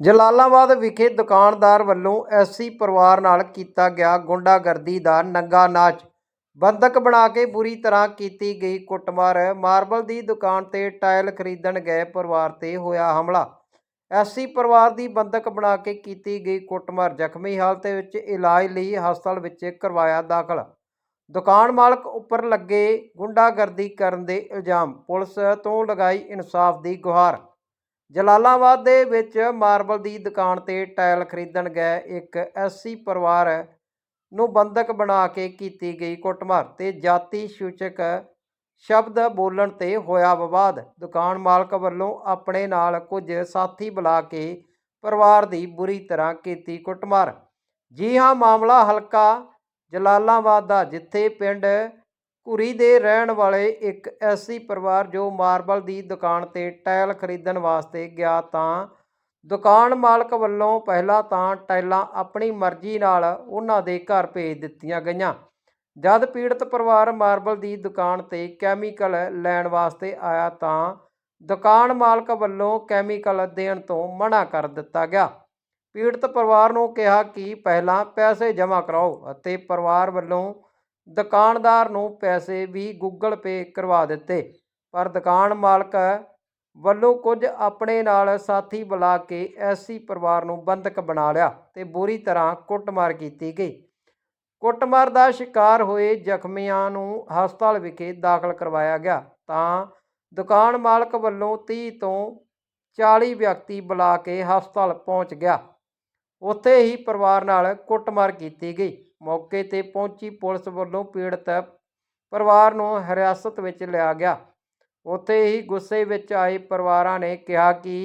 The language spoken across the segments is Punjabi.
ਜਲਾਲਾਬਾਦ ਵਿਖੇ ਦੁਕਾਨਦਾਰ ਵੱਲੋਂ ਐਸਸੀ ਪਰਿਵਾਰ ਨਾਲ ਕੀਤਾ ਗਿਆ ਗੁੰਡਾਗਰਦੀ ਦਾ ਨੰਗਾ ਨਾਚ। ਬੰਦਕ ਬਣਾ ਕੇ ਬੁਰੀ ਤਰ੍ਹਾਂ ਕੀਤੀ ਗਈ ਕੁੱਟਮਾਰ। ਮਾਰਬਲ ਦੀ ਦੁਕਾਨ ਤੇ ਟਾਇਲ ਖਰੀਦਣ ਗਏ ਪਰਿਵਾਰ ਤੇ ਹੋਇਆ ਹਮਲਾ। ਐਸਸੀ ਪਰਿਵਾਰ ਦੀ ਬੰਦਕ ਬਣਾ ਕੇ ਕੀਤੀ ਗਈ ਕੁੱਟਮਾਰ ਜ਼ਖਮੀ ਹਾਲਤ ਵਿੱਚ ਇਲਾਜ ਲਈ ਹਸਪਤਾਲ ਵਿੱਚ ਕਰਵਾਇਆ ਦਾਖਲ। ਦੁਕਾਨ ਮਾਲਕ ਉੱਪਰ ਲੱਗੇ ਗੁੰਡਾਗਰਦੀ ਕਰਨ ਦੇ ਇਲਜ਼ਾਮ। ਪੁਲਿਸ ਤੋਂ ਲਗਾਈ ਇਨਸਾਫ ਦੀ ਗੁਹਾਰ। ਜਲਾਲਾਬਾਦ ਦੇ ਵਿੱਚ ਮਾਰਬਲ ਦੀ ਦੁਕਾਨ ਤੇ ਟਾਇਲ ਖਰੀਦਣ ਗਏ ਇੱਕ ਐਸਸੀ ਪਰਿਵਾਰ ਨੂੰ ਬੰਦਕ ਬਣਾ ਕੇ ਕੀਤੀ ਗਈ ਕੁੱਟਮਾਰ ਤੇ ਜਾਤੀ ਸੂਚਕ ਸ਼ਬਦ ਬੋਲਣ ਤੇ ਹੋਇਆ ਵਿਵਾਦ। ਦੁਕਾਨ ਮਾਲਕ ਵੱਲੋਂ ਆਪਣੇ ਨਾਲ ਕੁਝ ਸਾਥੀ ਬੁਲਾ ਕੇ ਪਰਿਵਾਰ ਦੀ ਬੁਰੀ ਤਰ੍ਹਾਂ ਕੀਤੀ ਕੁੱਟਮਾਰ। ਜੀ ਹਾਂ, ਮਾਮਲਾ ਹਲਕਾ ਜਲਾਲਾਬਾਦ ਦਾ, ਜਿੱਥੇ ਪਿੰਡ ਘੁਰੀ ਦੇ ਰਹਿਣ ਵਾਲੇ ਇੱਕ ਐਸੀ ਪਰਿਵਾਰ ਜੋ ਮਾਰਬਲ ਦੀ ਦੁਕਾਨ ਤੇ ਟਾਇਲ ਖਰੀਦਣ ਵਾਸਤੇ ਗਿਆ ਤਾਂ ਦੁਕਾਨ ਮਾਲਕ ਵੱਲੋਂ ਪਹਿਲਾਂ ਤਾਂ ਟਾਇਲਾਂ ਆਪਣੀ ਮਰਜ਼ੀ ਨਾਲ ਉਹਨਾਂ ਦੇ ਘਰ ਭੇਜ ਦਿੱਤੀਆਂ ਗਈਆਂ। ਜਦ ਪੀੜਤ ਪਰਿਵਾਰ ਮਾਰਬਲ ਦੀ ਦੁਕਾਨ ਤੇ ਕੈਮੀਕਲ ਲੈਣ ਵਾਸਤੇ ਆਇਆ ਤਾਂ ਦੁਕਾਨ ਮਾਲਕ ਵੱਲੋਂ ਕੈਮੀਕਲ ਦੇਣ ਤੋਂ ਮਨਾ ਕਰ ਦਿੱਤਾ ਗਿਆ। ਪੀੜਤ ਪਰਿਵਾਰ ਨੂੰ ਕਿਹਾ ਕਿ ਪਹਿਲਾਂ ਪੈਸੇ ਜਮ੍ਹਾਂ ਕਰਾਓ ਅਤੇ ਪਰਿਵਾਰ ਵੱਲੋਂ ਦੁਕਾਨਦਾਰ ਨੂੰ ਪੈਸੇ ਵੀ ਗੂਗਲ ਪੇ ਕਰਵਾ ਦਿੱਤੇ, ਪਰ ਦੁਕਾਨ ਮਾਲਕ ਵੱਲੋਂ ਕੁਝ ਆਪਣੇ ਨਾਲ ਸਾਥੀ ਬੁਲਾ ਕੇ ਐਸੀ ਪਰਿਵਾਰ ਨੂੰ ਬੰਦਕ ਬਣਾ ਲਿਆ ਤੇ ਬੁਰੀ ਤਰ੍ਹਾਂ ਕੁੱਟਮਾਰ ਕੀਤੀ ਗਈ। ਕੁੱਟਮਾਰ ਦਾ ਸ਼ਿਕਾਰ ਹੋਏ ਜ਼ਖਮੀਆਂ ਨੂੰ ਹਸਪਤਾਲ ਵਿਖੇ ਦਾਖਲ ਕਰਵਾਇਆ ਗਿਆ। ਤਾਂ ਦੁਕਾਨ ਮਾਲਕ ਵੱਲੋਂ 30 ਤੋਂ 40 ਵਿਅਕਤੀ ਬੁਲਾ ਕੇ ਹਸਪਤਾਲ ਪਹੁੰਚ ਗਿਆ। ਉੱਥੇ ਹੀ ਪਰਿਵਾਰ ਨਾਲ ਕੁੱਟਮਾਰ ਕੀਤੀ ਗਈ। ਮੌਕੇ ਤੇ ਪਹੁੰਚੀ ਪੁਲਿਸ ਵੱਲੋਂ ਪੀੜਤ ਪਰਿਵਾਰ ਨੂੰ ਹਿਰਾਸਤ ਵਿੱਚ ਲਿਆ ਗਿਆ। ਉੱਥੇ ਹੀ ਗੁੱਸੇ ਵਿੱਚ ਆਏ ਪਰਿਵਾਰਾਂ ਨੇ ਕਿਹਾ ਕਿ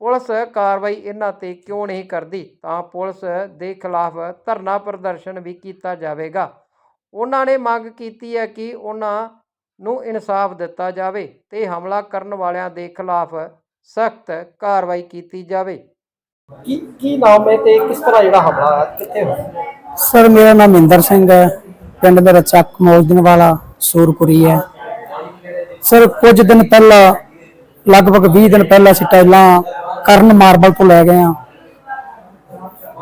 ਪੁਲਿਸ ਕਾਰਵਾਈ ਇਹਨਾਂ ਤੇ ਕਿਉਂ ਨਹੀਂ ਕਰਦੀ? ਤਾਂ ਪੁਲਿਸ ਦੇ ਖਿਲਾਫ ਧਰਨਾ ਪ੍ਰਦਰਸ਼ਨ ਵੀ ਕੀਤਾ ਜਾਵੇਗਾ। ਉਹਨਾਂ ਨੇ ਮੰਗ ਕੀਤੀ ਹੈ ਕਿ ਉਹਨਾਂ ਨੂੰ ਇਨਸਾਫ ਦਿੱਤਾ ਜਾਵੇ ਤੇ ਹਮਲਾ ਕਰਨ ਵਾਲਿਆਂ ਦੇ ਖਿਲਾਫ ਸਖਤ ਕਾਰਵਾਈ ਕੀਤੀ ਜਾਵੇ। ਕੀ ਕੀ ਨਾਮ ਹੈ ਤੇ ਕਿਸ ਤਰ੍ਹਾਂ ਜਿਹੜਾ ਹਮਲਾ ਕਿੱਥੇ ਹੋਇਆ? ਸਰ, ਮੇਰਾ ਨਾਮ ਇੰਦਰ ਸਿੰਘ ਹੈ। ਪਿੰਡ ਮੇਰਾ ਚੱਕ ਮੌਜਦਨ ਵਾਲਾ ਸੂਰਪੁਰੀ ਹੈ। ਸਰ, ਕੁਝ ਦਿਨ ਪਹਿਲਾਂ, ਲਗਭਗ 20 ਦਿਨ ਪਹਿਲਾਂ ਅਸੀਂ ਟਾਈਲਾਂ ਕਰਨ ਮਾਰਬਲ ਤੋਂ ਲੈ ਗਏ ਆ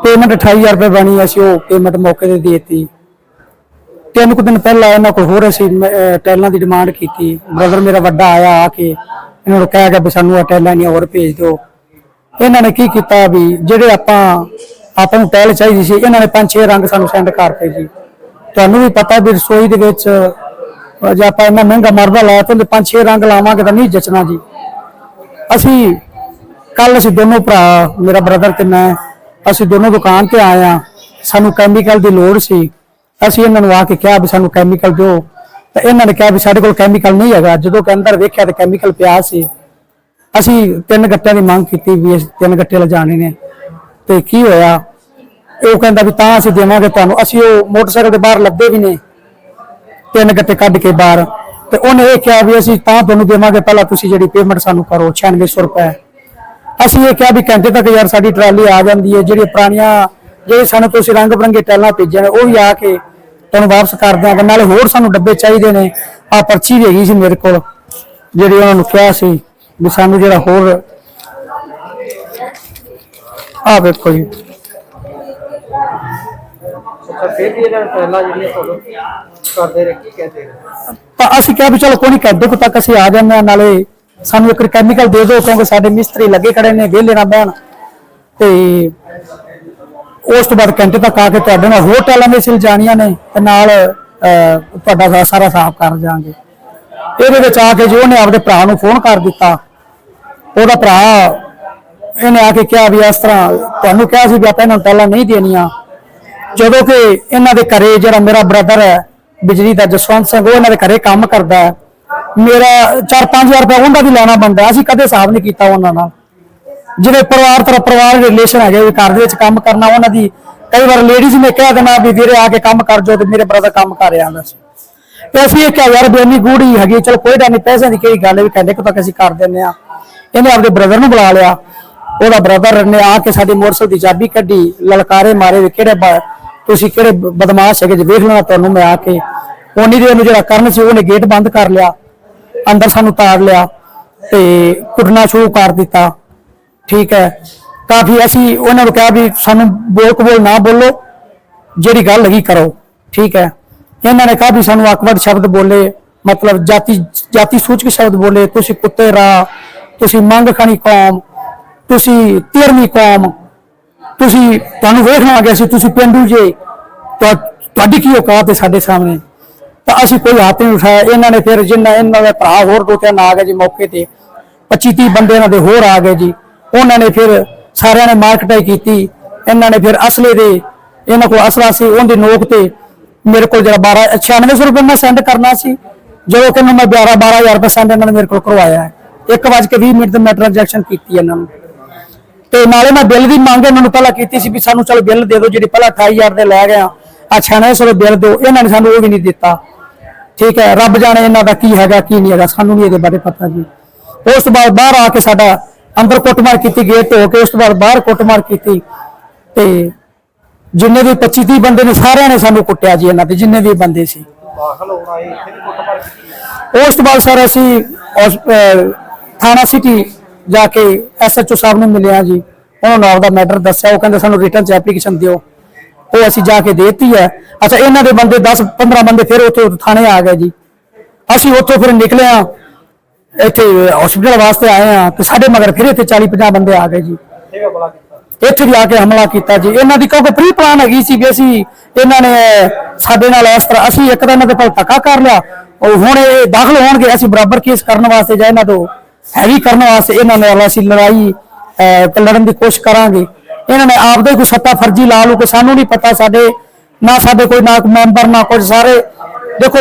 ਪੇਮੈਂਟ 28000 ਰੁਪਏ ਬਣੀ, ਅਸੀਂ ਉਹ ਪੇਮੈਂਟ ਮੌਕੇ ਤੇ ਦੇ ਦਿੱਤੀ। ਤਿੰਨ ਕੁ ਦਿਨ ਪਹਿਲਾਂ ਇਹਨਾਂ ਕੋਲ ਹੋਰ ਅਸੀਂ ਮ- ਟਾਈਲਾਂ ਦੀ ਡਿਮਾਂਡ ਕੀਤੀ। ਬ੍ਰਦਰ ਮੇਰਾ ਵੱਡਾ ਆਇਆ ਆ ਕੇ, ਇਹਨਾਂ ਨੂੰ ਕਹਿ ਗਿਆ ਵੀ ਸਾਨੂੰ ਇਹ ਟਾਈਲਾਂ ਨਹੀਂ ਹੋਰ ਭੇਜ ਦਿਓ। ਇਹਨਾਂ ਨੇ ਕੀ ਕੀਤਾ ਵੀ, ਜਿਹੜੇ ਆਪਾਂ ਆਪਾਂ ਨੂੰ ਟਾਇਲ ਚਾਹੀਦੀ ਸੀ, ਇਹਨਾਂ ਨੇ ਪੰਜ ਛੇ ਰੰਗ ਸਾਨੂੰ ਸੈਂਡ ਕਰਤੇ ਜੀ। ਤੁਹਾਨੂੰ ਵੀ ਪਤਾ ਵੀ ਰਸੋਈ ਦੇ ਵਿੱਚ ਜੇ ਆਪਾਂ ਇੰਨਾ ਮਹਿੰਗਾ ਮਰਦਾ ਲਾਇਆ ਤਾਂ ਪੰਜ ਛੇ ਰੰਗ ਲਾਵਾਂਗੇ ਤਾਂ ਨਹੀਂ ਜਚਣਾ ਜੀ। ਅਸੀਂ ਕੱਲ ਅਸੀਂ ਦੋਨੋਂ ਭਰਾ, ਮੇਰਾ ਬ੍ਰਦਰ ਤੇ ਮੈਂ, ਅਸੀਂ ਦੋਨੋਂ ਦੁਕਾਨ ਤੇ ਆਏ ਆ ਸਾਨੂੰ ਕੈਮੀਕਲ ਦੀ ਲੋੜ ਸੀ। ਅਸੀਂ ਇਹਨਾਂ ਨੂੰ ਆ ਕੇ ਕਿਹਾ ਵੀ ਸਾਨੂੰ ਕੈਮੀਕਲ ਦਿਓ। ਤਾਂ ਇਹਨਾਂ ਨੇ ਕਿਹਾ ਵੀ ਸਾਡੇ ਕੋਲ ਕੈਮੀਕਲ ਨਹੀਂ ਹੈਗਾ। ਜਦੋਂ ਕਿ ਅੰਦਰ ਵੇਖਿਆ ਤਾਂ ਕੈਮੀਕਲ ਪਿਆ ਸੀ। ਅਸੀਂ ਤਿੰਨ ਗੱਟਿਆਂ ਦੀ ਮੰਗ ਕੀਤੀ ਵੀ ਅਸੀਂ ਤਿੰਨ ਗੱਟੇ ਲਿਜਾਣੇ ਨੇ। ਤੇ ਕੀ ਹੋਇਆ? ਉਹ ਕਹਿੰਦਾ ਵੀ ਤਾਂ ਅਸੀਂ ਦੇਵਾਂਗੇ ਤੁਹਾਨੂੰ। ਅਸੀਂ ਉਹ ਮੋਟਰਸਾਈਕਲ ਦੇ ਬਾਹਰ ਲੱਭੇ ਵੀ ਨੇ। ਤਿੰਨ ਗੱਟੇ ਕੱਢ ਕੇ ਬਾਹਰ। ਤੇ ਉਹਨੇ ਇਹ ਕਿਹਾ ਵੀ ਅਸੀਂ ਤਾਂ ਤੁਹਾਨੂੰ ਦੇਵਾਂਗੇ, ਪਹਿਲਾਂ ਤੁਸੀਂ ਜਿਹੜੀ ਪੇਮੈਂਟ ਸਾਨੂੰ ਕਰੋ 9600 ਰੁਪਏ। ਅਸੀਂ ਇਹ ਕਿਹਾ ਵੀ ਘੰਟੇ ਤੱਕ ਯਾਰ ਸਾਡੀ ਟਰਾਲੀ ਆ ਜਾਂਦੀ ਹੈ ਜਿਹੜੀ ਪੁਰਾਣੀਆਂ, ਜਿਹੜੇ ਸਾਨੂੰ ਤੁਸੀਂ ਰੰਗ ਬਰੰਗੇ ਟੈਲਾਂ ਭੇਜੇ ਨੇ, ਉਹ ਵੀ ਆ ਕੇ ਤੁਹਾਨੂੰ ਵਾਪਸ ਕਰ ਦਿਆਂਗੇ। ਨਾਲੇ ਹੋਰ ਸਾਨੂੰ ਡੱਬੇ ਚਾਹੀਦੇ ਨੇ। ਆ ਪਰਚੀ ਵੀ ਹੈਗੀ ਸੀ ਮੇਰੇ ਕੋਲ, ਜਿਹੜੀ ਉਹਨਾਂ ਨੂੰ ਕਿਹਾ ਸੀ ਵੀ ਸਾਨੂੰ ਜਿਹੜਾ ਹੋਰ ਆ ਵੇਖੋ ਜੀ। ਅੱਛਾ ਫਿਰ ਵੀ ਇਹਨਾਂ ਨੇ ਪਹਿਲਾਂ ਜਿਹੜੀਆਂ ਤੁਹਾਨੂੰ ਕਰਦੇ ਰਹੇ ਕੀ ਕਹਿੰਦੇ ਨੇ ਤਾਂ ਅਸੀਂ ਕਿਹਾ ਵੀ ਚਲੋ ਕੋਈ ਨਹੀਂ ਘੰਟੇ ਕੁ ਤੱਕ ਅਸੀਂ ਆ ਜਾਂਦੇ ਹਾਂ ਨਾਲੇ ਸਾਨੂੰ ਇੱਕ ਕੈਮੀਕਲ ਦੇ ਦਿਓ ਕਿਉਂਕਿ ਸਾਡੇ ਮਿਸਤਰੀ ਲੱਗੇ ਖੜੇ ਨੇ ਵਿਹਲੇ ਨਾ ਬਹਿਣ। ਤੇ ਉਸ ਤੋਂ ਬਾਅਦ ਘੰਟੇ ਤੱਕ ਆ ਕੇ ਤੁਹਾਡੇ ਨਾਲ ਹੋਰ ਟੈਲਾਂ ਦੇ ਸਿਲ ਜਾਣੀਆਂ ਨੇ ਤੇ ਨਾਲ ਤੁਹਾਡਾ ਸਾਰਾ ਸਾਫ਼ ਕਰ ਜਾਾਂਗੇ ਇਹਦੇ ਵਿੱਚ ਆ ਕੇ ਜੋ ਉਹਨੇ ਆਪਦੇ ਭਰਾ ਨੂੰ ਫੋਨ ਕਰ ਦਿੱਤਾ ਉਹਦਾ ਭਰਾ ਇਹਨੇ ਆ ਕੇ ਕਿਹਾ ਵੀ ਇਸ ਤਰ੍ਹਾਂ ਤੁਹਾਨੂੰ ਕਿਹਾ ਸੀ ਵੀ ਆਪਾਂ ਇਹਨਾਂ ਨੂੰ ਪਹਿਲਾਂ ਨਹੀਂ ਦੇਣੀਆਂ। ਜਦੋਂ ਕਿ ਇਹਨਾਂ ਦੇ ਘਰੇ ਜਿਹੜਾ ਮੇਰਾ ਬ੍ਰਦਰ ਹੈ, ਬਿਜਲੀ ਦਾ ਜਸਵੰਤ ਸਿੰਘ, ਉਹ ਇਹਨਾਂ ਦੇ ਘਰੇ ਕੰਮ ਕਰਦਾ ਹੈ। ਮੇਰਾ 4-5000 ਰੁਪਏ ਉਹਦਾ ਵੀ ਲੈਣਾ ਬੰਦਾ ਅਸੀਂ ਕਦੇ ਹਿਸਾਬ ਨਹੀਂ ਕੀਤਾ ਉਹਨਾਂ ਨਾਲ। ਜਿਹੜੇ ਪਰਿਵਾਰ ਤਰ੍ਹਾਂ ਪਰਿਵਾਰ ਰਿਲੇਸ਼ਨ ਹੈਗੇ, ਵੀ ਘਰ ਦੇ ਵਿੱਚ ਕੰਮ ਕਰਨਾ, ਉਹਨਾਂ ਦੀ ਕਈ ਵਾਰ ਲੇਡੀਜ਼ ਨੇ ਕਹਿ ਦੇਣਾ ਵੀ ਵੀਰੇ ਆ ਕੇ ਕੰਮ ਕਰ ਜੋ ਤੇ ਮੇਰੇ ਬ੍ਰਦਰ ਕੰਮ ਕਰ ਰਿਹਾ ਹੁੰਦਾ ਸੀ। ਤੇ ਅਸੀਂ ਇਹ ਕਿਹਾ, ਯਾਰ ਵੀ ਇੰਨੀ ਗੂੜੀ ਹੈਗੀ, ਚਲੋ ਕੋਈ ਗੱਲ ਨਹੀਂ ਪੈਸਿਆਂ ਦੀ ਕਿਹੜੀ ਗੱਲ ਹੈ, ਵੀ ਕਹਿੰਦੇ ਕਿ ਤੱਕ ਅਸੀਂ ਕਰ ਦਿੰਦੇ ਆ ਇਹਨੇ ਆਪਦੇ ਬ੍ਰਦਰ ਨੂੰ ਬੁਲਾ ਲਿਆ। ਉਹਦਾ ਬ੍ਰਦਰ ਨੇ ਆ ਕੇ ਸਾਡੀ ਮੋਟਰਸਾਈਕਲ ਦੀ ਚਾਬੀ ਕੱਢੀ, ਲਲਕਾਰੇ ਮਾਰੇ ਵੀ ਕਿਹੜੇ ਤੁਸੀਂ ਕਿਹੜੇ ਬਦਮਾਸ਼ ਹੈਗੇ ਜੇ, ਵੇਖ ਲੈਣਾ ਤੁਹਾਨੂੰ ਮੈਂ ਆ ਕੇ। ਉਨੀ ਦੇ ਨੂੰ ਜਿਹੜਾ ਕਰਨ ਸੀ, ਉਹਨੇ ਗੇਟ ਬੰਦ ਕਰ ਲਿਆ, ਅੰਦਰ ਸਾਨੂੰ ਤਾੜ ਲਿਆ ਤੇ ਕੁੱਟਣਾ ਸ਼ੁਰੂ ਕਰ ਦਿੱਤਾ। ਠੀਕ ਹੈ, ਕਾਫੀ ਅਸੀਂ ਉਹਨਾਂ ਨੂੰ ਕਿਹਾ ਵੀ ਸਾਨੂੰ ਬੋਲ ਕਬੋਲ ਨਾ ਬੋਲੋ, ਜਿਹੜੀ ਗੱਲ ਹੈਗੀ ਕਰੋ। ਠੀਕ ਹੈ, ਇਹਨਾਂ ਨੇ ਕਿਹਾ ਵੀ ਸਾਨੂੰ ਅਕਬਰ ਸ਼ਬਦ ਬੋਲੇ, ਮਤਲਬ ਜਾਤੀ ਜਾਤੀ ਸੂਚਕ ਸ਼ਬਦ ਬੋਲੇ, ਤੁਸੀਂ ਕੁੱਤੇ ਰਾ ਤੁਸੀਂ ਮੰਗ ਖਾਣੀ ਕੌਮ ਤੁਸੀਂ ਤੇਰਵੀਂ ਕੌਮ, ਤੁਸੀਂ ਤੁਹਾਨੂੰ ਵੇਖਣਾ ਆ ਗਿਆ ਸੀ, ਤੁਸੀਂ ਪਿੰਡੂ ਜੇ ਤੁਹਾ- ਤੁਹਾਡੀ ਕੀ ਔਕਾਤ ਹੈ ਸਾਡੇ ਸਾਹਮਣੇ? ਤਾਂ ਅਸੀਂ ਕੋਈ ਹੱਥ ਨਹੀਂ ਉਠਾਇਆ। ਇਹਨਾਂ ਨੇ ਫਿਰ ਜਿੰਨਾ ਇਹਨਾਂ ਦੇ ਭਰਾ ਹੋਰ ਦੋ ਤਿੰਨ ਆ ਗਏ ਜੀ ਮੌਕੇ ਤੇ। 25 30 ਬੰਦੇ ਇਹਨਾਂ ਦੇ ਹੋਰ ਆ ਗਏ ਜੀ। ਉਹਨਾਂ ਨੇ ਫਿਰ ਸਾਰਿਆਂ ਨੇ ਮਾਰਕਟਾਈ ਕੀਤੀ। ਇਹਨਾਂ ਨੇ ਫਿਰ ਅਸਲੇ ਦੇ, ਇਹਨਾਂ ਕੋਲ ਅਸਲਾ ਸੀ, ਉਹਦੇ ਨੋਕ ਤੇ ਮੇਰੇ ਕੋਲ ਜਿਹੜਾ 12 9600 ਰੁਪਏ ਮੈਂ ਸੈਂਡ ਕਰਨਾ ਸੀ। ਜਦੋਂ ਕਿ ਮੈਂ 11 12000 ਰੁਪਏ ਸੈਂਡ ਇਹਨਾਂ ਨੇ ਮੇਰੇ ਕੋਲ ਕਰਵਾਇਆ। ਹੈ 1:20 ਮਿੰਟ ਤੇ ਮੈਂ ਟ੍ਰਾਂਜੈਕਸ਼ਨ ਕੀਤੀ ਇਹਨਾਂ ਨੂੰ। ਤੇ ਨਾਲੇ ਮੈਂ ਬਿੱਲ ਦੀ ਮੰਗ ਇਹਨਾਂ ਨੂੰ ਪਹਿਲਾਂ ਕੀਤੀ ਸੀ ਵੀ ਸਾਨੂੰ ਚਲੋ ਬਿੱਲ ਦੇ ਦਿਓ, ਜਿਹੜੀ ਪਹਿਲਾਂ 28000 ਦੇ ਲੈ ਗਿਆ ਆ 9600 ਦੇ ਬਿੱਲ ਦਿਓ, ਇਹਨਾਂ ਨੇ ਸਾਨੂੰ ਉਹ ਵੀ ਨਹੀਂ ਦਿੱਤਾ। ਠੀਕ ਹੈ, ਰੱਬ ਜਾਣੇ ਇਹਨਾਂ ਦਾ ਕੀ ਹੈਗਾ, ਕੀ ਨਹੀਂ ਹੈਗਾ, ਸਾਨੂੰ ਨਹੀਂ ਇਹਦੇ ਬਾਰੇ ਪਤਾ ਜੀ। ਉਸ ਤੋਂ ਬਾਅਦ ਬਾਹਰ ਆ ਕੇ ਸਾਡਾ ਅੰਦਰ ਕੁੱਟਮਾਰ ਕੀਤੀ, ਗੇਟ ਹੋ ਕੇ ਉਸ ਤੋਂ ਬਾਅਦ ਬਾਹਰ ਕੁੱਟਮਾਰ ਕੀਤੀ। ਤੇ ਜਿੰਨੇ ਵੀ 25 30 ਬੰਦੇ ਨੇ ਸਾਰਿਆਂ ਨੇ ਸਾਨੂੰ ਕੁੱਟਿਆ ਜੀ ਇਹਨਾਂ ਦੇ ਜਿੰਨੇ ਵੀ ਬੰਦੇ ਸੀ। ਉਸ ਤੋਂ ਬਾਅਦ ਸਰ ਅਸੀਂ ਥਾਣਾ ਸਿਟੀ ਜਾ ਕੇ ਐਸਐਚਓ ਸਾਹਿਬ ਨੂੰ ਮਿਲਿਆ ਜੀ। ਉਹਨਾਂ ਨੂੰ ਆਪਦਾ ਮੈਟਰ ਦੱਸਿਆ। ਉਹ ਕਹਿੰਦੇ ਸਾਨੂੰ ਰਿਟਰਨ ਚ ਐਪਲੀਕੇਸ਼ਨ ਦਿਓ। ਉਹ ਅਸੀਂ ਜਾ ਕੇ ਦੇਤੀ ਹੈ। ਅੱਛਾ, ਇਹਨਾਂ ਦੇ ਬੰਦੇ 10 15 ਬੰਦੇ ਫਿਰ ਉੱਥੇ ਥਾਣੇ ਆ ਗਏ ਜੀ। ਅਸੀਂ ਉੱਥੋਂ ਫਿਰ ਨਿਕਲੇ ਆ ਇੱਥੇ ਹਸਪੀਟਲ ਵਾਸਤੇ ਆਏ ਆ ਤੇ ਸਾਡੇ ਮਗਰ ਫਿਰ ਇੱਥੇ 40 50 ਬੰਦੇ ਆ ਗਏ ਜੀ। ਇੱਥੇ ਵੀ ਆ ਕੇ ਹਮਲਾ ਕੀਤਾ ਜੀ। ਇਹਨਾਂ ਦੀ ਕਿਉਂਕਿ ਪ੍ਰੀ ਪਲਾਨ ਹੈਗੀ ਸੀ ਵੀ ਅਸੀਂ ਇਹਨਾਂ ਨੇ ਸਾਡੇ ਨਾਲ ਇਸ ਤਰ੍ਹਾਂ ਅਸੀਂ ਇੱਕ ਤਾਂ ਇਹਨਾਂ ਦੇ ਕੋਲ ਧੱਕਾ ਕਰ ਲਿਆ। ਉਹ ਹੁਣ ਇਹ ਦਾਖਲ ਹੋਣਗੇ। ਅਸੀਂ ਬਰਾਬਰ ਕੇਸ ਕਰਨ ਵਾਸਤੇ ਜਾਂ ਇਹਨਾਂ ਤੋਂ ਹੈਵੀ ਕਰਨ ਵਾਸਤੇ ਇਹਨਾਂ ਨਾਲ ਅਸੀਂ ਲੜਾਈ ਤੇ ਲੜਨ ਦੀ ਕੋਸ਼ਿਸ਼ ਕਰਾਂਗੇ। ਇਹਨਾਂ ਨੇ ਆਪਦੇ ਕੋਈ ਸੱਤਾ ਫਰਜ਼ੀ ਲਾ ਲੂ ਕਿ ਸਾਨੂੰ ਨਹੀਂ ਪਤਾ ਸਾਡੇ, ਨਾ ਸਾਡੇ ਕੋਈ, ਨਾ ਮੈਂਬਰ, ਨਾ ਕੁਝ ਸਾਰੇ। ਦੇਖੋ,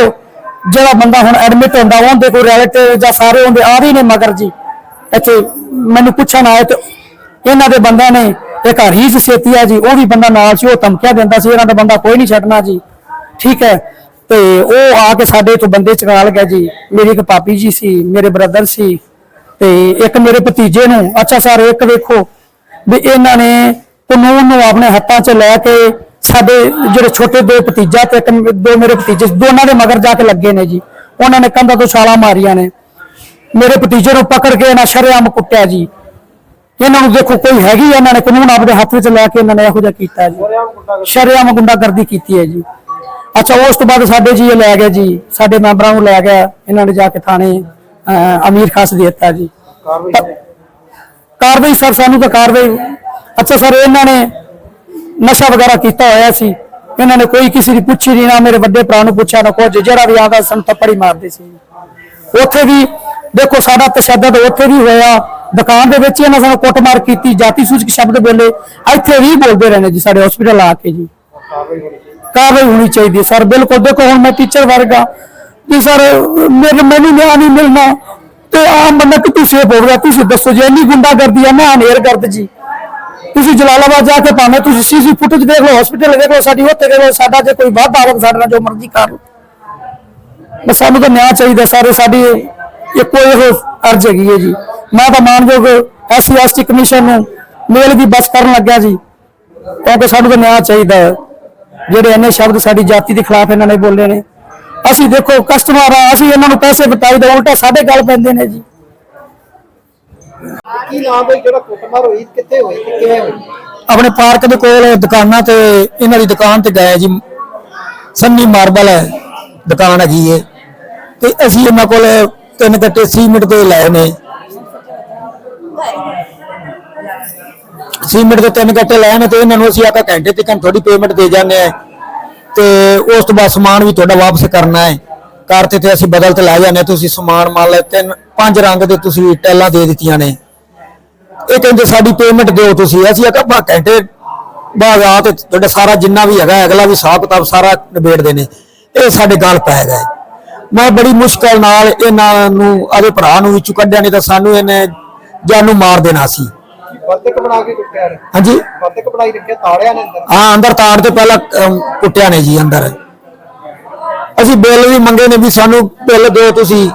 ਜਿਹੜਾ ਬੰਦਾ ਹੁਣ ਐਡਮਿਟ ਹੁੰਦਾ, ਉਹਦੇ ਕੋਈ ਰਿਲੇਟਿਵ ਜਾਂ ਸਾਰੇ ਉਹਦੇ ਆ ਰਹੀ ਨੇ ਮਗਰ ਜੀ। ਇੱਥੇ ਮੈਨੂੰ ਪੁੱਛਣ ਆਏ ਤੇ ਇਹਨਾਂ ਦੇ ਬੰਦਿਆਂ ਨੇ ਇੱਕ ਹਰੀਸ਼ ਸੇਤੀਆ ਜੀ, ਉਹ ਵੀ ਬੰਦਾ ਨਾਲ ਸੀ, ਉਹ ਧਮਕੀਆਂ ਦਿੰਦਾ ਸੀ, ਇਹਨਾਂ ਦਾ ਬੰਦਾ ਕੋਈ ਨਹੀਂ ਛੱਡਣਾ ਜੀ। ਠੀਕ ਹੈ, ਤੇ ਉਹ ਆ ਕੇ ਸਾਡੇ ਤੋਂ ਬੰਦੇ ਚਕਾਲ ਗਿਆ ਜੀ। ਮੇਰੀ ਇੱਕ ਪਾਪੀ ਜੀ ਸੀ, ਮੇਰੇ ਬ੍ਰਦਰ ਸੀ। ਤੇ ਇੱਕ ਮੇਰੇ ਭਤੀਜੇ ਨੂੰ ਅੱਛਾ ਸਰ ਇੱਕ ਵੇਖੋ ਵੀ ਇਹਨਾਂ ਨੇ ਕਾਨੂੰਨ ਨੂੰ ਆਪਣੇ ਹੱਥਾਂ 'ਚ ਲੈ ਕੇ ਸਾਡੇ ਜਿਹੜੇ ਛੋਟੇ ਦੋ ਭਤੀਜਾ ਤੇ ਇੱਕ ਦੋ ਮੇਰੇ ਭਤੀਜੇ ਦੋਨਾਂ ਦੇ ਮਗਰ ਜਾ ਕੇ ਲੱਗੇ ਨੇ ਜੀ। ਉਹਨਾਂ ਨੇ ਕੰਧਾਂ ਤੋਂ ਛਾਲਾਂ ਮਾਰੀਆਂ ਨੇ। ਮੇਰੇ ਭਤੀਜੇ ਨੂੰ ਪਕੜ ਕੇ ਇਹਨਾਂ ਸ਼ਰੇਆਮ ਕੁੱਟਿਆ ਜੀ। ਇਹਨਾਂ ਨੂੰ ਦੇਖੋ ਕੋਈ ਹੈਗੀ ਇਹਨਾਂ ਨੇ ਕਾਨੂੰਨ ਆਪਦੇ ਹੱਥ ਵਿੱਚ ਲੈ ਕੇ ਇਹਨਾਂ ਨੇ ਇਹੋ ਜਿਹਾ ਕੀਤਾ ਜੀ। ਸ਼ਰੇਆਮ ਗੁੰਡਾਗਰਦੀ ਕੀਤੀ ਹੈ ਜੀ। ਅੱਛਾ ਉਸ ਤੋਂ ਬਾਅਦ ਸਾਡੇ ਜੀ ਇਹ ਲੈ ਗਏ ਜੀ ਸਾਡੇ ਮੈਂਬਰਾਂ ਨੂੰ ਲੈ ਗਿਆ ਇਹਨਾਂ ਨੇ ਜਾ ਕੇ ਥਾਣੇ ਅਮੀਰ ਖਾਸ ਦੇ ਦਿੱਤਾ ਜੀ। ਕਾਰਵਾਈ ਸਰ ਸਾਨੂੰ ਤਾਂ ਕਾਰਵਾਈ ਅੱਛਾ ਸਰ ਇਹਨਾਂ ਨੇ ਨਸ਼ਾ ਵਗੈਰਾ ਕੀਤਾ ਹੋਇਆ ਸੀ। ਇਹਨਾਂ ਨੇ ਕੋਈ ਕਿਸੇ ਦੀ ਪੁੱਛੀ ਨਹੀਂ ਨਾ ਮੇਰੇ ਵੱਡੇ ਭਰਾ ਨੂੰ ਪੁੱਛਿਆ ਨਾ ਕੁਝ ਜਿਹੜਾ ਵੀ ਆਂਦਾ ਸਾਨੂੰ ਥੱਪੜੀ ਮਾਰਦੇ ਸੀ। ਉੱਥੇ ਵੀ ਦੇਖੋ ਸਾਡਾ ਤਸ਼ੱਦਦ ਉੱਥੇ ਵੀ ਹੋਇਆ। ਦੁਕਾਨ ਦੇ ਵਿੱਚ ਇਹਨਾਂ ਸਾਨੂੰ ਕੁੱਟਮਾਰ ਕੀਤੀ ਜਾਤੀ ਸੂਚਕ ਸ਼ਬਦ ਬੋਲੇ। ਇੱਥੇ ਵੀ ਬੋਲਦੇ ਰਹੇ ਨੇ ਜੀ ਸਾਡੇ ਹਸਪੀਟਲ ਆ ਕੇ ਜੀ। ਕਾਰਵਾਈ ਹੋਣੀ ਚਾਹੀਦੀ ਸਰ ਬਿਲਕੁਲ ਦੇਖੋ ਹੁਣ ਮੈਂ ਟੀਚਰ ਵਰਗਾ। ਕਿ ਸਰ, ਮੇਰੇ ਮੈਨੂੰ ਨਿਆਂ ਨਹੀਂ ਮਿਲਣਾ। ਤੇ ਆਮ ਬੰਦਾ ਕਿੱਥੋਂ ਸੇਫ ਹੋਊਗਾ ਤੁਸੀਂ ਦੱਸੋ ਜੇ ਇੰਨੀ ਗੁੰਡਾਗਰਦੀ ਆ, ਮੈਂ ਹਨੇਰ ਕਰਦ ਜੀ। ਤੁਸੀਂ ਜਲਾਲਾਬਾਦ ਜਾ ਕੇ ਭਾਵੇਂ ਤੁਸੀਂ ਸੀਸੀ ਫੁਟੇਜ ਦੇਖ ਲਓ ਹਸਪੀਟਲ ਦੇਖ ਲਓ, ਸਾਡੀ ਉੱਥੇ ਦੇਖ ਲਓ, ਸਾਡਾ ਜੇ ਕੋਈ ਵਾਧਾ ਆਵੇ ਸਾਡੇ ਨਾਲ ਜੋ ਮਰਜ਼ੀ ਕਰ ਲਓ। ਬਸ ਸਾਨੂੰ ਤਾਂ ਨਿਆਂ ਚਾਹੀਦਾ ਸਾਰੇ, ਸਾਡੀ ਇੱਕੋ ਇਹੋ ਅਰਜ਼ ਹੈਗੀ ਹੈ ਜੀ। ਮੈਂ ਤਾਂ ਮਾਨਯੋਗ ਐਸਸੀ ਐਸਟੀ ਕਮਿਸ਼ਨ ਨੂੰ ਮੇਲ ਦੀ ਬਸ ਕਰਨ ਲੱਗਿਆ ਜੀ, ਕਿਉਂਕਿ ਸਾਨੂੰ ਤਾਂ ਨਿਆਂ ਚਾਹੀਦਾ। ਹੈ ਜਿਹੜੇ ਇੰਨੇ ਸ਼ਬਦ ਸਾਡੀ ਜਾਤੀ ਦੇ ਖਿਲਾਫ ਇਹਨਾਂ ਨੇ ਬੋਲੇ ਨੇ ਅਸੀਂ ਦੇਖੋ ਕਸਟਮਰ ਆ ਅਸੀਂ ਇਹਨਾਂ ਨੂੰ ਪੈਸੇ ਬਤਾਈ ਦਾ ਉਲਟਾ ਸਾਡੇ ਗੱਲ ਪੈਂਦੇ ਨੇ ਜੀ। ਕੀ ਨਾਮ ਹੈ ਜਿਹੜਾ ਕੁੱਟਮਾਰ ਹੋਈ ਕਿੱਥੇ ਹੋਈ ਤੇ ਕਿਵੇਂ ਹੋਈ ਆਪਣੇ ਪਾਰਕ ਦੇ ਕੋਲ ਦੁਕਾਨਾਂ ਤੇ ਇਹਨਾਂ ਦੀ ਦੁਕਾਨ ਤੇ ਗਏ ਜੀ। ਸੰਨੀ ਮਾਰਬਲ ਹੈ ਦੁਕਾਨ ਹੈਗੀ ਏ। ਤੇ ਅਸੀਂ ਇਹਨਾਂ ਕੋਲ ਤਿੰਨ ਗੱਟੇ ਸੀਮਿੰਟ ਦੇ ਲਏ ਨੇ। ਸੀਮਿੰਟ ਦੇ ਤਿੰਨ ਗੱਟੇ ਲਏ ਨੇ ਤੇ ਇਹਨਾਂ ਨੂੰ ਅਸੀਂ ਆਕਾ ਘੰਟੇ ਤੱਕ ਥੋੜੀ ਪੇਮੈਂਟ ਦੇ ਜਾਂਦੇ ਆ। ਤੇ ਉਸ ਤੋਂ ਬਾਅਦ ਸਮਾਨ ਵੀ ਤੁਹਾਡਾ ਵਾਪਸ ਕਰਨਾ ਹੈ। ਕਾਰ ਤੇ ਤੇ ਅਸੀਂ ਬਦਲ ਤੇ ਲੈ ਜਾਂਦੇ ਹਾਂ। ਤੁਸੀਂ ਸਮਾਨ ਮੰਨ ਲੈ ਤਿੰਨ, ਪੰਜ ਰੰਗ ਦੇ ਤੁਸੀਂ ਟੈਲਾਂ ਦੇ ਦਿੱਤੀਆਂ ਨੇ। ਇਹ ਕਹਿੰਦੇ ਸਾਡੀ ਪੇਮੈਂਟ ਦਿਓ ਤੁਸੀਂ। ਅਸੀਂ ਆਖਿਆ ਬਾ ਘੰਟੇ ਬਾਅਦ ਆ ਤੇ ਤੁਹਾਡਾ ਸਾਰਾ ਜਿੰਨਾ ਵੀ ਹੈਗਾ, ਅਗਲਾ ਵੀ ਹਿਸਾਬ ਕਿਤਾਬ ਸਾਰਾ ਨਿਬੇੜਦੇ ਨੇ। ਇਹ ਸਾਡੇ ਗੱਲ ਪੈ ਗਏ। ਮੈਂ ਬੜੀ ਮੁਸ਼ਕਲ ਨਾਲ ਇਹਨਾਂ ਨੂੰ ਆਦੇ ਭਰਾ ਨੂੰ ਵਿੱਚੋਂ ਕੱਢਿਆ, ਨਹੀਂ ਤਾਂ ਸਾਨੂੰ ਇਹਨੇ ਜਾਨੂ ਮਾਰ ਦੇਣਾ ਸੀ। ਬੰਦਕ ਬਣਾ ਕੇ ਕੁੱਟਿਆ ਨੇ। ਹਾਂਜੀ। ਬੰਦਕ ਬਣਾਈ ਰੱਖਿਆ ਤਾੜਿਆ ਨੇ ਅੰਦਰ। ਹਾਂ ਅੰਦਰ ਤਾੜ ਤੇ ਪਹਿਲਾਂ ਅਮ, ਕੁੱਟਿਆ ਨੇ ਜੀ ਅੰਦਰ। ਅਸੀਂ ਬਿੱਲ ਵੀ ਮੰਗੇ ਨੇ ਵੀ ਸਾਨੂੰ ਬਿੱਲ ਦਿਓ ਤੁਸੀਂ।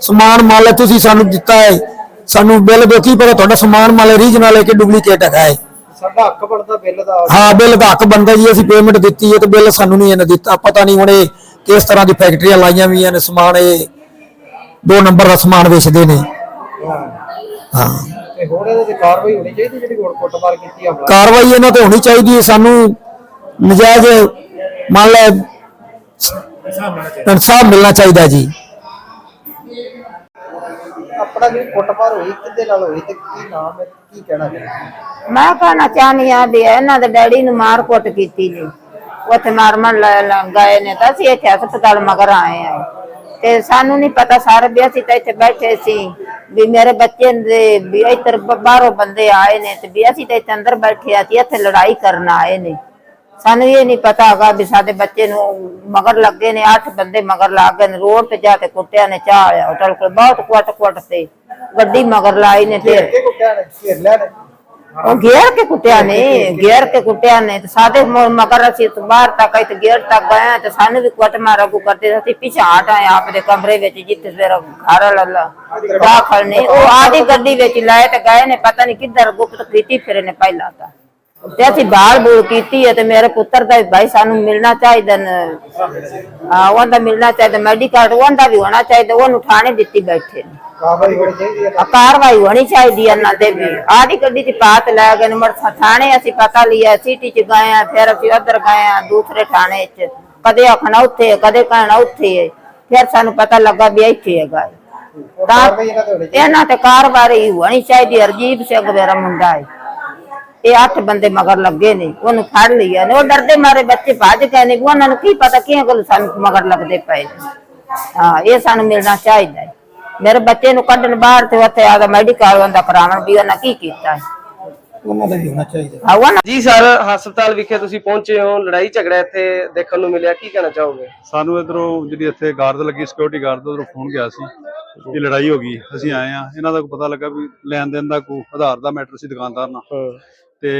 ਸਮਾਨ ਮੰਨ ਲੈ ਤੁਸੀਂ ਸਾਨੂੰ ਦਿੱਤਾ ਹੈ। ਸਾਨੂੰ ਬਿੱਲ ਦਿਓ ਕੀ ਪਤਾ ਤੁਹਾਡਾ ਸਮਾਨ ਮੰਨ ਲੈ ਰੀਜਨਲ ਹੈ ਕਿ ਡੁਪਲੀਕੇਟ ਹੈਗਾ ਹੈ। ਸਾਡਾ ਹੱਕ ਬਣਦਾ ਬਿੱਲ ਦਾ। ਹਾਂ ਬਿੱਲ ਦਾ ਹੱਕ ਬੰਦਾ ਜੀ ਅਸੀਂ ਪੇਮੈਂਟ ਦਿੱਤੀ ਹੈ ਤੇ ਬਿੱਲ ਸਾਨੂੰ ਨਹੀਂ ਇਹਨੇ ਦਿੱਤਾ। ਪਤਾ ਨਹੀਂ ਹੁਣ ਇਹ ਕਿਸ ਤਰ੍ਹਾਂ ਦੀ ਫੈਕਟਰੀਆਂ ਲਾਈਆਂ ਵੀ ਨੇ ਸਮਾਨ ਇਹ। ਦੋ ਨੰਬਰ ਦਾ ਸਮਾਨ ਵੇਚਦੇ ਨੇ। ਹਾਂ। ਤੇ ਹੋਰ ਇਹਦੇ ਤੇ ਕਾਰਵਾਈ ਹੋਣੀ ਚਾਹੀਦੀ ਜਿਹੜੀ ਹੁਣ ਕੁੱਟਮਾਰ ਕੀਤੀ ਹਮਲਾ? ਕਾਰਵਾਈ ਇਹਨਾਂ ਤੇ ਹੋਣੀ ਚਾਹੀਦੀ ਹੈ। ਸਾਨੂੰ ਨਜਾਇਜ਼ ਮੰਨ ਲੈ ਇਨਸਾਫ ਮਿਲਣਾ ਚਾਹੀਦਾ। ਜੀ। ਆਪਣਾ ਜਿਹੜੀ ਕੁੱਟਮਾਰ ਹੋਈ ਕਿੱਦੇ ਨਾਲ ਹੋਈ ਤੇ ਕੀ ਨਾਮ ਹੈ ਕੀ ਕਹਿਣਾ ਚਾਹੁੰਦੇ ਮੈਂ ਕਹਿਣਾ ਚਾਹਨੀ ਆ ਵੀ ਇਹਨਾਂ ਦੇ ਡੈਡੀ ਨੂੰ ਮਾਰ ਕੁੱਟ ਕੀਤੀ ਜੀ। ਉੱਥੇ ਮਾਰਮਨ ਗਏ ਨੇ ਤਾਂ ਅਸੀਂ ਇੱਥੇ ਹਸਪਤਾਲ ਮਗਰ ਆਏ ਆ ਤੇ ਸਾਨੂੰ ਨਹੀਂ ਪਤਾ, ਸਾਰੇ ਵੀ ਅਸੀਂ ਤਾਂ ਇੱਥੇ ਬੈਠੇ ਸੀ ਵੀ ਮੇਰੇ ਬੱਚੇ ਦੇ ਵੀ ਇੱਧਰ ਬਾਹਰੋਂ ਬੰਦੇ ਆਏ ਨੇ ਤੇ ਵੀ ਅਸੀਂ ਤਾਂ ਇੱਥੇ ਅੰਦਰ ਬੈਠੇ ਆ ਸੀ ਇੱਥੇ ਲੜਾਈ ਕਰਨ ਆਏ ਨੇ। ਸਾਨੂੰ ਇਹ ਨਹੀਂ ਪਤਾ ਹੈਗਾ ਵੀ ਸਾਡੇ ਬੱਚੇ ਨੂੰ ਮਗਰ ਲੱਗੇ ਨੇ, ਅੱਠ ਬੰਦੇ ਮਗਰ ਲੱਗ ਗਏ ਨੇ, ਰੋਡ ਤੇ ਜਾ ਕੇ ਕੁੱਟਿਆ ਨੇ, ਚਾਹ ਹੋਟਲ ਕੋਲ, ਬਹੁਤ ਕੁੱਟ ਕੁੱਟ ਤੇ ਗੱਡੀ ਮਗਰ ਲਾਈ ਨੇ ਤੇ ਕੁੱਟਿਆ ਨੇ, ਘੇਰ ਲਿਆ ਨੇ। ਉਹ ਗੇਰ ਕੇ ਕੁੱਟਿਆ ਨੇ ਘੇਰ ਕੇ ਕੁੱਟਿਆ ਨੇ ਤੇ ਸਾਡੇ ਮਗਰ ਅਸੀਂ ਬਾਹਰ ਤੱਕ ਇੱਥੇ ਗੇਟ ਤੱਕ ਗਏ ਤੇ ਸਾਨੂੰ ਵੀ ਕੁੱਟ ਮਾਰਾ ਕੋ ਕਰਦੇ ਸੀ। ਅਸੀਂ ਪਿੱਛੇ ਹਟ ਆਏ ਆਪਦੇ ਕਮਰੇ ਵਿੱਚ ਜਿੱਥੇ ਮੇਰਾ ਘਰ ਵਾਲਾ ਦਾਖਲ ਨੇ। ਉਹ ਆਦੀ ਗੱਡੀ ਵਿੱਚ ਲਾਏ ਤੇ ਗਏ ਨੇ, ਪਤਾ ਨਹੀਂ ਕਿੱਧਰ ਗੁਪਤ ਕੀਤੀ, ਫਿਰੇ ਨੇ ਪਹਿਲਾਂ ਤਾਂ ਤੇ ਅਸੀਂ ਬਾਲ ਬੂਲ ਕੀਤੀ ਹੈ ਤੇ ਮੇਰੇ ਪੁੱਤਰ ਦਾ ਭਾਈ ਸਾਨੂੰ ਮਿਲਣਾ ਚਾਹੀਦਾ ਨਾ। ਆ ਉਹਦਾ ਮਿਲਣਾ ਚਾਹੀਦਾ ਮੈਡੀਕਲ ਉਹਦਾ ਵੀ ਹੋਣਾ ਚਾਹੀਦਾ ਉਹਨੂੰ ਥਾਣੇ ਦਿੱਤੀ ਬੈਠੇ ਨੇ। ਕਾਰਵਾਈ ਹੋਣੀ ਚਾਹੀਦੀ ਹੈ ਆ ਕਾਰਵਾਈ ਹੋਣੀ ਚਾਹੀਦੀ ਹੈ ਇਹਨਾਂ ਤੇ ਵੀ। ਆਦੀ ਗੱਡੀ ਚ ਪਾਤ ਲੈ ਗਏ ਨੇ ਮਰ ਥਾਣੇ ਅਸੀਂ ਪਤਾ ਲਿਆ ਸਿਟੀ ਚ ਗਏ ਆ ਫਿਰ ਅਸੀਂ ਉਧਰ ਗਏ ਆ ਦੂਸਰੇ ਥਾਣੇ ਚ। ਕਦੇ ਆਖਣਾ ਉੱਥੇ ਕਦੇ ਕਹਿਣਾ ਉੱਥੇ ਹੈ। ਫਿਰ ਸਾਨੂੰ ਪਤਾ ਲੱਗਾ ਵੀ ਇੱਥੇ ਹੈਗਾ ਇਹਨਾਂ ਤੇ ਕਾਰਵਾਈ ਹੋਣੀ ਚਾਹੀਦੀ। ਹਰਜੀਤ ਸਿੰਘ ਮੇਰਾ ਮੁੰਡਾ ਹੈ। ਇਹ ਅੱਠ ਬੰਦੇ ਮਗਰ ਲੱਗੇ ਨੇ ਉਹਨੂੰ ਫੜ ਲਿਆ ਨੇ ਉਹ ਡਰਦੇ ਮਾਰੇ ਬੱਚੇ ਭੱਜ ਗਏ ਨੇ ਉਹਨਾਂ ਨੂੰ ਕੀ ਪਤਾ ਕਿਹਨਾਂ ਕੋਲ ਸਾਨੂੰ ਮਗਰ ਲੱਗਦੇ ਪਏ ਹਾਂ ਇਹ ਸਾਨੂੰ ਮਿਲਣਾ ਚਾਹੀਦਾ ਹੈ। ਮੇਰੇ ਬੱਚੇ ਨੂੰ ਕੱਢਣ ਬਾਹਰ ਤੇ ਉੱਥੇ ਆਦਾ ਮੈਡੀਕਲ ਉਹਦਾ ਕਰਾਉਣ ਵੀ ਉਹਨਾਂ ਕੀ ਕੀਤਾ ਹੈ। ਉਹਨਾਂ ਦਾ ਵੀ ਹੋਣਾ ਚਾਹੀਦਾ। ਹਾਂ ਉਹਨਾਂ ਜੀ ਸਰ ਹਸਪਤਾਲ ਵਿਖੇ ਤੁਸੀਂ ਪਹੁੰਚੇ ਹੋ ਲੜਾਈ ਝਗੜਾ ਇੱਥੇ ਦੇਖਣ ਨੂੰ ਮਿਲਿਆ ਕੀ ਕਹਿਣਾ ਚਾਹੋਗੇ? ਸਾਨੂੰ ਇਧਰੋਂ ਜਿਹੜੀ ਇੱਥੇ ਗਾਰਡ ਲੱਗੀ ਸਿਕਿਉਰਿਟੀ ਗਾਰਡ ਤੋਂ ਉਧਰੋਂ ਫੋਨ ਗਿਆ ਸੀ ਕਿ ਲੜਾਈ ਹੋ ਗਈ ਅਸੀਂ ਆਏ ਆ ਇਹਨਾਂ ਦਾ ਪਤਾ ਲੱਗਾ ਵੀ ਲੈਣ ਦੇਣ ਦਾ ਕੋਈ ਆਧਾਰ ਦਾ ਮੈਟਰ ਸੀ ਦੁਕਾਨਦਾਰ ਨਾਲ। ਤੇ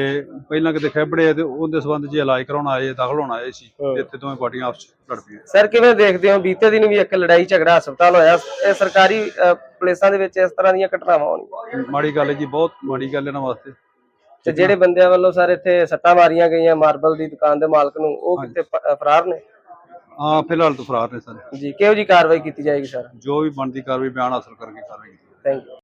ਪਹਿਲਾਂ ਕਿਤੇ ਖੈਬੜੇ ਆ ਤੇ ਉਹਦੇ ਸੰਬੰਧ 'ਚ ਇਲਾਜ ਕਰਾਉਣ ਆਏ ਦਾਖਲ ਹੋਣ ਆਏ ਸੀ। ਤੇ ਇੱਥੇ ਦੋਵੇਂ ਪਾਰਟੀਆਂ ਆਪਸ 'ਚ ਲੜ ਪਈਆਂ। ਸਰ ਕਿਵੇਂ ਦੇਖਦੇ ਹੋ? ਬੀਤੇ ਦਿਨ ਵੀ ਇੱਕ ਲੜਾਈ ਝਗੜਾ ਹਸਪਤਾਲ ਹੋਇਆ। ਇਹ ਸਰਕਾਰੀ ਅਹ, ਪਲੇਸਾਂ ਦੇ ਵਿੱਚ ਇਸ ਤਰ੍ਹਾਂ ਦੀਆਂ ਘਟਨਾਵਾਂ ਹੋਣੀਆਂ ਮਾੜੀ ਗੱਲ ਹੈ ਜੀ ਬਹੁਤ ਮਾੜੀ ਗੱਲ ਇਹਨਾਂ ਵਾਸਤੇ। ਤੇ ਜਿਹੜੇ ਬੰਦਿਆਂ ਵੱਲੋਂ ਸਰ ਇੱਥੇ ਸੱਟਾਂ ਮਾਰੀਆਂ ਗਈਆਂ ਮਾਰਬਲ ਦੀ ਦੁਕਾਨ ਦੇ ਮਾਲਕ ਨੂੰ ਉਹ ਕਿਤੇ ਫਰਾਰ ਨੇ? ਹਾਂ ਫਿਲਹਾਲ ਤਾਂ ਫਰਾਰ ਨੇ ਸਰ। ਜੀ ਕਿਹੋ ਜੀ ਕਾਰਵਾਈ ਕੀਤੀ ਜਾਏਗੀ ਸਰ? ਜੋ ਵੀ ਬਣਦੀ ਕਾਰਵਾਈ ਬਿਆਨ ਹਾਸਲ ਕਰਕੇ ਕਾਰਵਾਈ ਕੀਤੀ ਥੈਂਕ ਯੂ